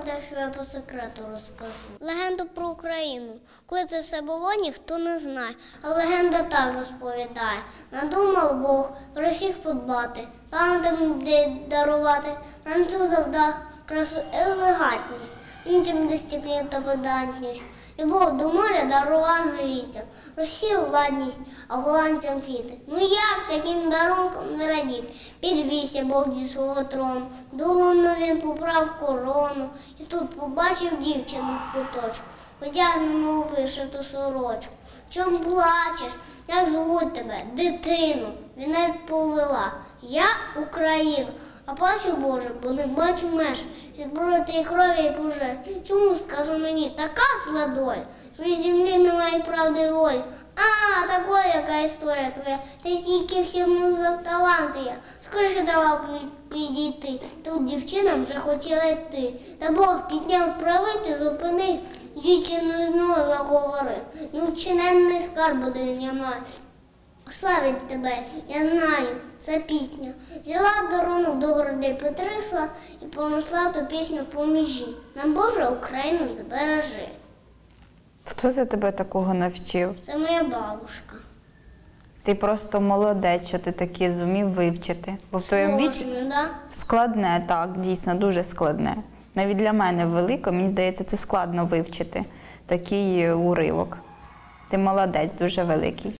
вам дещо я по секрету розкажу. Легенду про Україну. Коли це все було, ніхто не знає. А легенда так розповідає. Надумав Бог про всіх подбати, там де дарувати, французам дав красу і елегантність, іншим дисципліну та видатність. Любов до моря дарував англійцям, Росію ладність, а голландцям квіти. Ну як таким дарунком не радіти? Підвівся Бог зі свого трону, долону він поправ корону, і тут побачив дівчину в куточку, одягнену вишиту сорочку. Чом плачеш? Як звуть тебе? Дитину. Він повела. Я Україна. А плачу Боже, бо не бачу меж від брати крові і пожеж. Чому скажу мені, така зла що від землі немає правди волі. А, такої яка історія твоя, ти тільки всім за таланти я. Скоріше давав підійти. Тут дівчинам вже хотіла йти. Та Бог підняв правицю, зупинив, дівчину знову заговорив. Невчиненний скарб буде має. Славить тебе, я знаю, це пісня. Взяла дарунок до грудей Петрисла і понесла ту пісню по межі. Нам Боже Україну збережи. Хто за тебе такого навчив? Це моя бабушка. Ти просто молодець, що ти таке зумів вивчити. Бо в твоєму віці да? складне, так, дійсно дуже складне. Навіть для мене велико, мені здається, це складно вивчити такий е, уривок. Ти молодець, дуже великий.